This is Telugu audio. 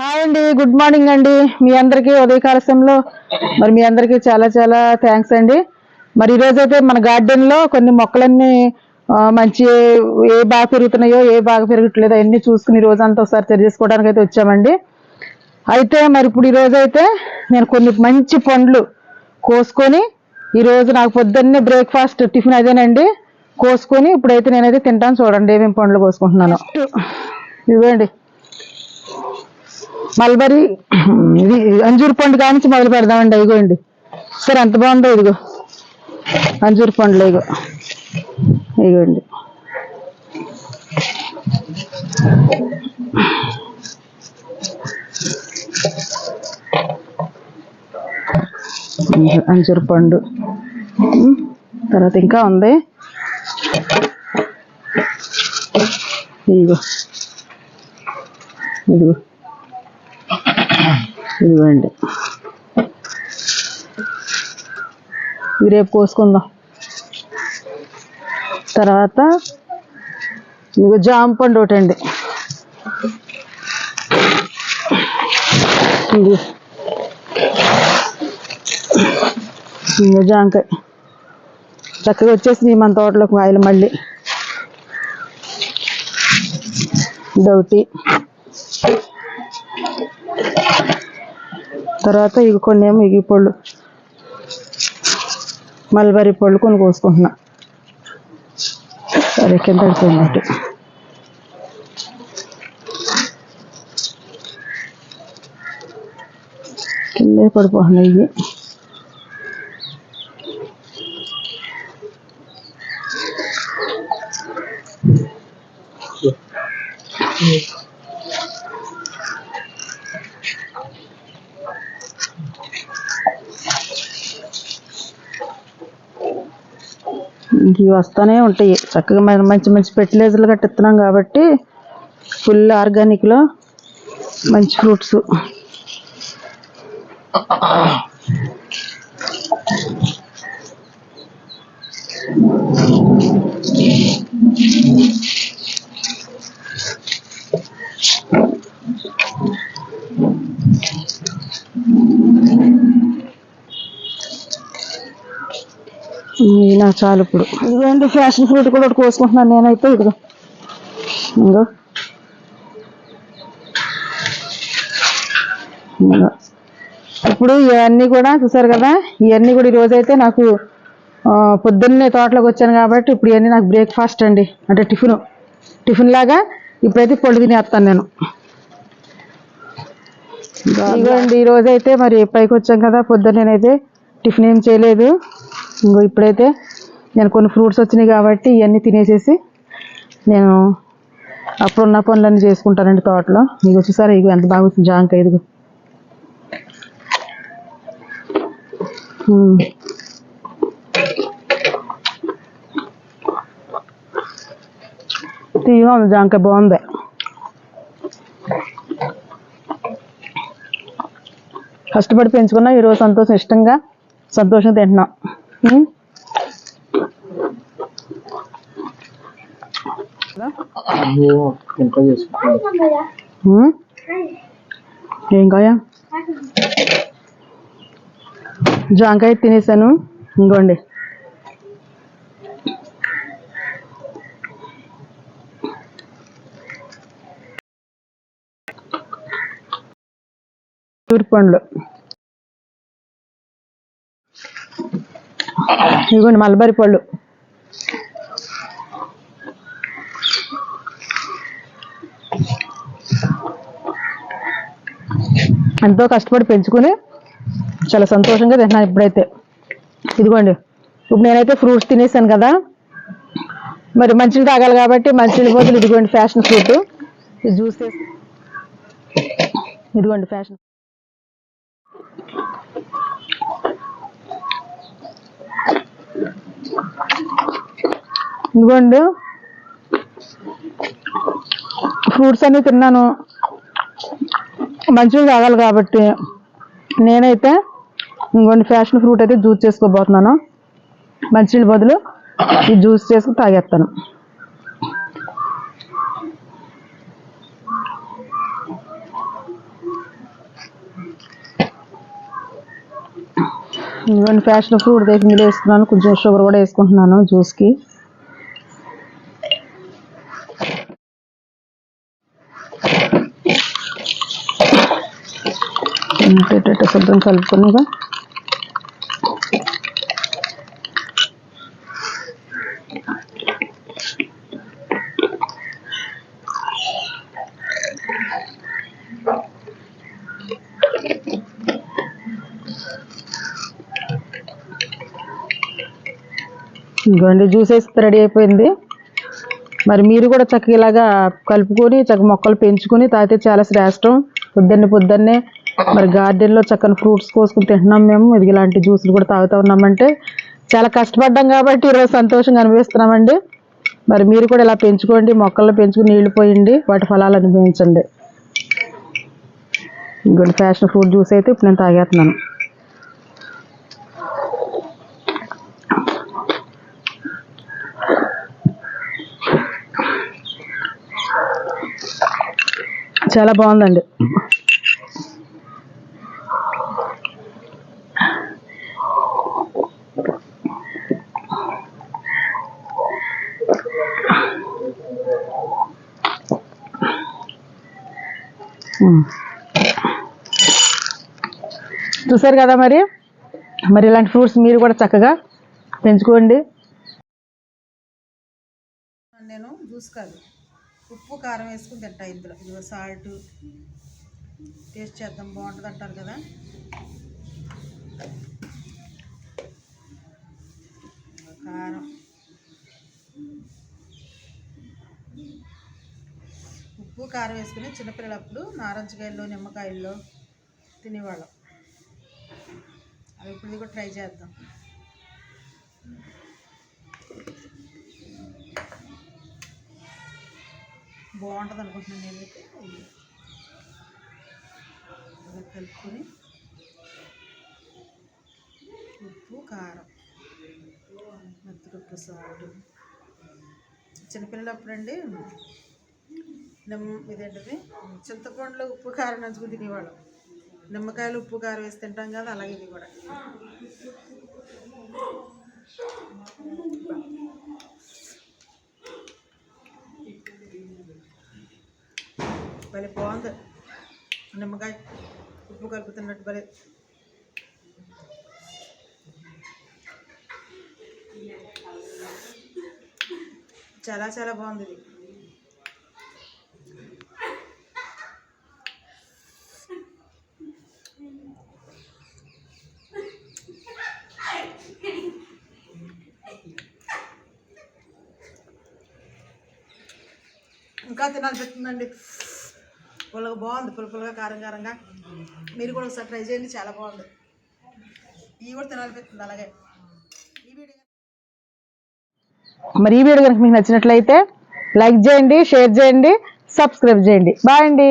హాయ్ అండి గుడ్ మార్నింగ్ అండి. మీ అందరికీ ఉదయకాల సమయంలో మరి మీ అందరికీ చాలా చాలా థ్యాంక్స్ అండి. మరి ఈరోజు అయితే మన garden లో కొన్ని మొక్కలన్నీ మంచి ఏ బాగా పెరుగుతున్నాయో ఏ బాగా పెరగట్లేదో అన్ని చూసుకుని రోజంతా ఒకసారి తెలియజేసుకోవడానికి అయితే వచ్చామండి. అయితే మరి ఇప్పుడు ఈ రోజు అయితే నేను కొన్ని మంచి పండ్లు కోసుకొని ఈ రోజు నాకు పొద్దున్నే బ్రేక్ఫాస్ట్ టిఫిన్ అదేనండి. కోసుకొని ఇప్పుడైతే నేనైతే తింటాను చూడండి ఏమేమి పండ్లు కోసుకుంటున్నాను. ఇవ్వండి మల్బరీ ఇది అంజూరు పండు కానించి మొదలు పెడదామండి ఇగోండి సరే ఎంత బాగుందో ఇదిగో. అంజూరు పండ్లు ఇగో ఇగోండి అంజూరు పండు. తర్వాత ఇంకా ఉంది. ఇదిగో. ఇదిగో. ఇదిగోండి ఇవి రేపు కోసుకుందాం. తర్వాత ఇదిగో జామ పండు ఒకటి అండి. ఇది. జామకాయ. చక్కగా వచ్చేసింది మన తోటలోకి కాయలు మళ్ళీ. ఇదొకటి. తర్వాత ఇవి కొన్ని ఏమో ఇగి పళ్ళు. మల్బరీ పళ్ళు కొన్ని కోసుకుంటున్నా. సరే కింద పడిపోయినట్టు కింద పడిపోతున్నాయి ఇవి. ఇంక ఇవి వస్తూనే ఉంటాయి. చక్కగా మంచి మంచి ఫెర్టిలైజర్లు కట్టిస్తున్నాం కాబట్టి ఫుల్ ఆర్గానిక్లో మంచి ఫ్రూట్స్ ఇవి నాకు చాలు ఇప్పుడు. ఇదిగోండి ఫ్యాషన్ ఫ్రూట్ కూడా ఒకటి కోసుకుంటున్నాను నేనైతే ఇదిగో. ఇదిగో. ఇప్పుడు ఇవన్నీ కూడా చూసారు కదా ఇవన్నీ కూడా ఈరోజైతే నాకు పొద్దున్నే తోటలోకి వచ్చాను కాబట్టి ఇప్పుడు ఇవన్నీ నాకు బ్రేక్ఫాస్ట్ అండి. అంటే టిఫిన్. టిఫిన్ లాగా ఇప్పుడైతే పొడి తినేస్తాను నేను. ఇదిగోండి ఈరోజైతే మరి పైకి వచ్చాం కదా పొద్దున్న నేనైతే టిఫిన్ ఏం చేయలేదు. ఇంకో ఇప్పుడైతే నేను కొన్ని ఫ్రూట్స్ వచ్చినాయి కాబట్టి ఇవన్నీ తినేసేసి నేను అప్పుడున్న పనులన్నీ చేసుకుంటానండి తోటలో. మీకు వచ్చేసారి ఇగో ఎంత బాగా వచ్చింది జాంకాయ ఇదిగో. ఉమ్. తీయగా ఉంది జాంకాయ బాగుంది. కష్టపడి పెంచుకున్నా ఈరోజు సంతోషం ఇష్టంగా సంతోషంగా తింటున్నాం. ఉమ్. ఏం కాయ? జాంకాయ తినేసాను. ఇంకోండి తూర్పు పండ్లు. ఇదిగోండి మలబరి పళ్ళు. ఎంతో కష్టపడి పెంచుకుని చాలా సంతోషంగా తింటున్నాను ఇప్పుడైతే. ఇదిగోండి. ఇప్పుడు నేనైతే ఫ్రూట్స్ తినేసాను కదా. మరి మంచిని తాగాలి కాబట్టి మంచిని బదులు ఇదిగోండి ఫ్యాషన్ ఫ్రూట్ ఇది జ్యూస్ ఇదిగోండి ఫ్యాషన్ ఇదిగోండి. ఫ్రూట్స్ అన్ని తిన్నాను. మంచిగా తాగాలి కాబట్టి నేనైతే ఇంకొన్ని ఫ్యాషన్ ఫ్రూట్ అయితే జ్యూస్ చేసుకోబోతున్నాను. మంచినీళ్ళ బదులు ఈ జ్యూస్ చేసుకుని తాగేస్తాను. ఇంకొన్ని ఫ్యాషన్ ఫ్రూట్ దగ్గర వేసుకున్నాను. కొంచెం షుగర్ కూడా వేసుకుంటున్నాను జ్యూస్కి. ఇంకేటట్టు శుభ్రం కలుపుకొనిగా ఇదిగోండి జ్యూస్ వేస్తే రెడీ అయిపోయింది. మరి మీరు కూడా చక్కగా ఇలాగా కలుపుకొని చక్క మొక్కలు పెంచుకొని తాగితే చాలా శ్రేష్టం. పొద్దున్నే పొద్దున్నే మరి గార్డెన్లో చక్కని ఫ్రూట్స్ కోసుకుని తింటున్నాం మేము. ఇది ఇలాంటి జ్యూసులు కూడా తాగుతూ ఉన్నామంటే చాలా కష్టపడ్డాం కాబట్టి ఈరోజు సంతోషంగా అనిపిస్తున్నామండి. మరి మీరు కూడా ఇలా పెంచుకోండి మొక్కల్లో పెంచుకుని నీళ్ళు పోయండి వాటి ఫలాలు అనుభవించండి. ఇంకోటి ఫ్యాషన్ ఫ్రూట్ జ్యూస్ అయితే ఇప్పుడు నేను తాగేస్తున్నాను. చాలా బాగుందండి. Hmm. చూసారు కదా మరి? మరి ఇలాంటి ఫ్రూట్స్ మీరు కూడా చక్కగా పెంచుకోండి. నేను జ్యూస్ కాదు. ఉప్పు కారం వేసుకుని తింటా ఇందులో. ఇదిగో సాల్ట్. టేస్ట్ చేద్దాం. బాగుంటుంది అంటారు కదా. కారం. ఉప్పు కారం వేసుకుని చిన్నపిల్లలప్పుడు నారంజకాయల్లో నిమ్మకాయల్లో తినేవాళ్ళం. అవి ఇప్పుడు కూడా ట్రై చేద్దాం. బాగుంటుంది అనుకుంటున్నాను నేనైతే. ఇలా కలుపుకొని ఉప్పు కారం మెత్తగొట్టు సాల్ట్. చిన్నపిల్లలు నిమ్మ ఇదేంటిది? చింతపండులో ఉప్పు కారం నంచుకుని తినేవాళ్ళం. నిమ్మకాయలు ఉప్పు కారం వేసి తింటాం కదా అలాగే ఇది కూడా. భలే బాగుంది. నిమ్మకాయ ఉప్పు కలుపుతున్నట్టు భలే. చాలా చాలా బాగుంది ఇది. ఇంకా తినాలనిపిస్తుందండి పుల్లగా బాగుంది పులుపులుగా కారం కారంగా. మీరు కూడా ఒకసారి ట్రై చేయండి చాలా బాగుంది. ఇవి కూడా తినాలనిపిస్తుంది అలాగే. ఈ వీడియో మరి ఈ వీడియో కనుక మీకు నచ్చినట్లయితే లైక్ చేయండి షేర్ చేయండి సబ్స్క్రైబ్ చేయండి. బాయ్ అండి.